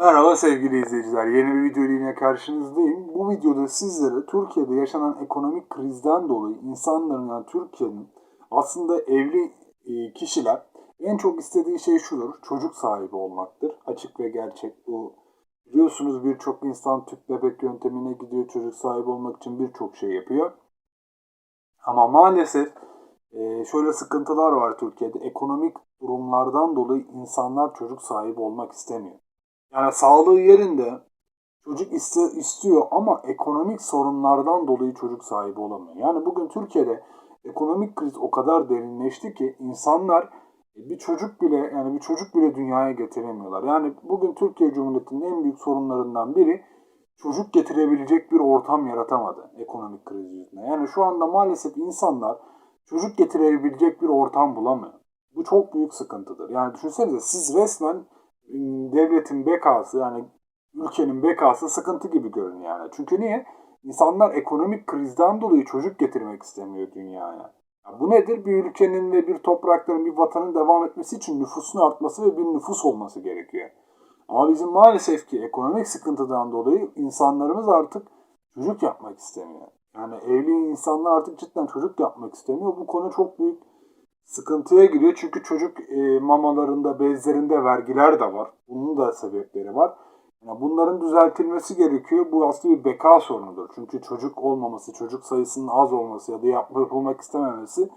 Merhaba sevgili izleyiciler. Yeni bir video ile karşınızdayım. Bu videoda sizlere Türkiye'de yaşanan ekonomik krizden dolayı insanların yani Türkiye'nin aslında evli e, kişiler en çok istediği şey şudur. Çocuk sahibi olmaktır. Açık ve gerçek bu. Biliyorsunuz birçok insan tüp bebek yöntemine gidiyor. Çocuk sahibi olmak için birçok şey yapıyor. Ama maalesef e, şöyle sıkıntılar var Türkiye'de. Ekonomik durumlardan dolayı insanlar çocuk sahibi olmak istemiyor. Yani sağlığı yerinde çocuk iste, istiyor ama ekonomik sorunlardan dolayı çocuk sahibi olamıyor. Yani bugün Türkiye'de ekonomik kriz o kadar derinleşti ki insanlar bir çocuk bile yani bir çocuk bile dünyaya getiremiyorlar. Yani bugün Türkiye Cumhuriyeti'nin en büyük sorunlarından biri çocuk getirebilecek bir ortam yaratamadı ekonomik kriz yüzünden. Yani şu anda maalesef insanlar çocuk getirebilecek bir ortam bulamıyor. Bu çok büyük sıkıntıdır. Yani düşünsenize siz resmen devletin bekası yani ülkenin bekası sıkıntı gibi görünüyor yani. Çünkü niye? İnsanlar ekonomik krizden dolayı çocuk getirmek istemiyor dünyaya. Ya bu nedir? Bir ülkenin ve bir toprakların, bir vatanın devam etmesi için nüfusun artması ve bir nüfus olması gerekiyor. Ama bizim maalesef ki ekonomik sıkıntıdan dolayı insanlarımız artık çocuk yapmak istemiyor. Yani evli insanlar artık cidden çocuk yapmak istemiyor. Bu konu çok büyük sıkıntıya giriyor. Çünkü çocuk e, mamalarında, bezlerinde vergiler de var. Bunun da sebepleri var. Yani bunların düzeltilmesi gerekiyor. Bu aslında bir beka sorunudur. Çünkü çocuk olmaması, çocuk sayısının az olması ya da yap- yapılmak istememesi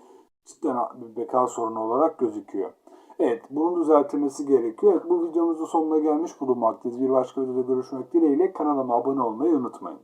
cidden bir beka sorunu olarak gözüküyor. Evet, bunun düzeltilmesi gerekiyor. Evet, bu videomuzun sonuna gelmiş bulunmaktayız. Bir başka videoda görüşmek dileğiyle kanalıma abone olmayı unutmayın.